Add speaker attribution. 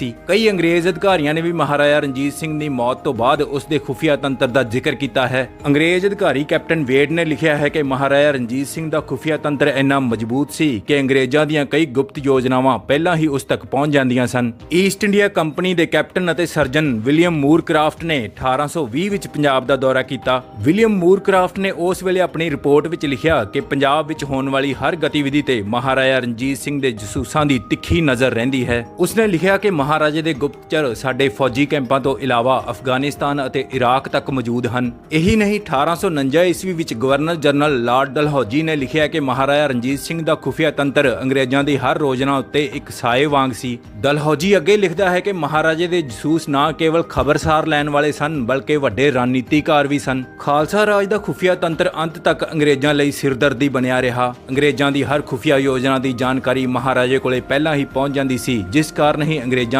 Speaker 1: ਸੀ। ਕਈ ਅੰਗਰੇਜ਼ ਅਧਿਕਾਰੀਆਂ ਨੇ ਵੀ ਮਹਾਰਾਜਾ ਰਣਜੀਤ ਸਿੰਘ ਦੀ ਮੌਤ ਤੋਂ ਬਾਅਦ ਉਸ ਦੇ ਖੁਫੀਆ ਤੰਤਰ ਦਾ ਜ਼ਿਕਰ ਕੀਤਾ ਹੈ। ਅੰਗਰੇਜ਼ ਅਧਿਕਾਰੀ ਕੈਪਟਨ ਵੇਡ ਨੇ ਲਿਖਿਆ ਹੈ ਕਿ ਮਹਾਰਾਜਾ ਰਣਜੀਤ ਸਿੰਘ ਦਾ ਖੁਫੀਆ ਤੰਤਰ ਇੰਨਾ ਮਜ਼ਬੂਤ ਸੀ ਕਿ ਅੰਗਰੇਜ਼ਾਂ ਦੀਆਂ ਕਈ ਗੁਪਤ ਯੋਜਨਾਵਾਂ ਪਹਿਲਾਂ ਹੀ ਉਸ ਤੱਕ ਪਹੁੰਚ ਜਾਂਦੀਆਂ ਸਨ। ਈਸਟ ਇੰਡੀਆ ਕੰਪਨੀ ਦੇ ਕੈਪਟਨ ਅਤੇ ਸਰਜਨ ਵਿਲੀਅਮ ਮੂਰਕ੍ਰਾਫਟ ਨੇ 1820 ਵਿੱਚ ਪੰਜਾਬ ਦਾ ਦੌਰਾ ਕੀਤਾ। ਵਿਲੀਅਮ ਮੂਰਕ੍ਰਾਫਟ ਨੇ ਉਸ ਵੇਲੇ ਆਪਣੀ ਰਿਪੋਰਟ ਵਿੱਚ ਲਿਖਿਆ ਕਿ ਪੰਜਾਬ ਵਿੱਚ ਹੋਣ ਵਾਲੀ ਹਰ ਗਤੀਵਿਧੀ ਤੇ ਮਹਾਰਾਜਾ ਰਣਜੀਤ ਸਿੰਘ ਦੇ ਜਸੂਸਾਂ ਦੀ ਤਿੱਖੀ ਨਜ਼ਰ ਰਹਿੰਦੀ ਹੈ। ਉਸਨੇ ਲਿਖਿਆ ਕਿ ਮਹਾਰਾਜੇ ਦੇ ਗੁਪਤਚਰ ਸਾਡੇ ਫੌਜੀ ਕੈਂਪਾਂ ਤੋਂ ਇਲਾਵਾ ਅਫਗਾਨਿਸਤਾਨ ਅਤੇ ਇਰਾਕ ਤੱਕ ਮੌਜੂਦ ਹਨ। ਇਹੀ ਨਹੀਂ 1849 ਈਸਵੀ ਵਿੱਚ ਗਵਰਨਰ ਜਨਰਲ ਲਾਰਡ ਡਲਹੌਜੀ ਨੇ ਲਿਖਿਆ ਕਿ ਮਹਾਰਾਜਾ ਰਣਜੀਤ ਸਿੰਘ ਦਾ ਖੁਫੀਆ ਤੰਤਰ ਅੰਗਰੇਜ਼ਾਂ ਦੀ ਹਰ ਯੋਜਨਾ ਉੱਤੇ ਇੱਕ ਸਾਏ ਵਾਂਗ ਸੀ। ਡਲਹੌਜੀ ਅੱਗੇ ਲਿਖਦਾ ਹੈ ਕਿ ਮਹਾਰਾਜੇ ਦੇ ਜਸੂਸ ਨਾ ਕੇਵਲ ਖਬਰਸਾਰ ਲੈਣ ਵਾਲੇ ਸਨ, ਬਲਕਿ ਵੱਡੇ ਰਣਨੀਤੀਕਾਰ ਵੀ ਸਨ। ਖਾਲਸਾ ਰਾਜ ਦਾ ਖੁਫੀਆ ਤੰਤਰ ਅੰਤ ਤੱਕ ਅੰਗਰੇਜ਼ਾਂ ਲਈ ਸਿਰਦਰਦੀ ਬਣਿਆ ਰਿਹਾ। ਅੰਗਰੇਜ਼ਾਂ ਦੀ ਹਰ ਖੁਫੀਆ ਯੋਜਨਾ ਦੀ ਜਾਣਕਾਰੀ ਮਹਾਰਾਜੇ ਕੋਲੇ ਪਹਿਲਾਂ ਹੀ ਪਹੁੰਚ ਜਾਂਦੀ ਸੀ, ਜਿਸ ਕਾਰਨ ਹੀ ਅੰਗਰੇਜ਼ਾਂ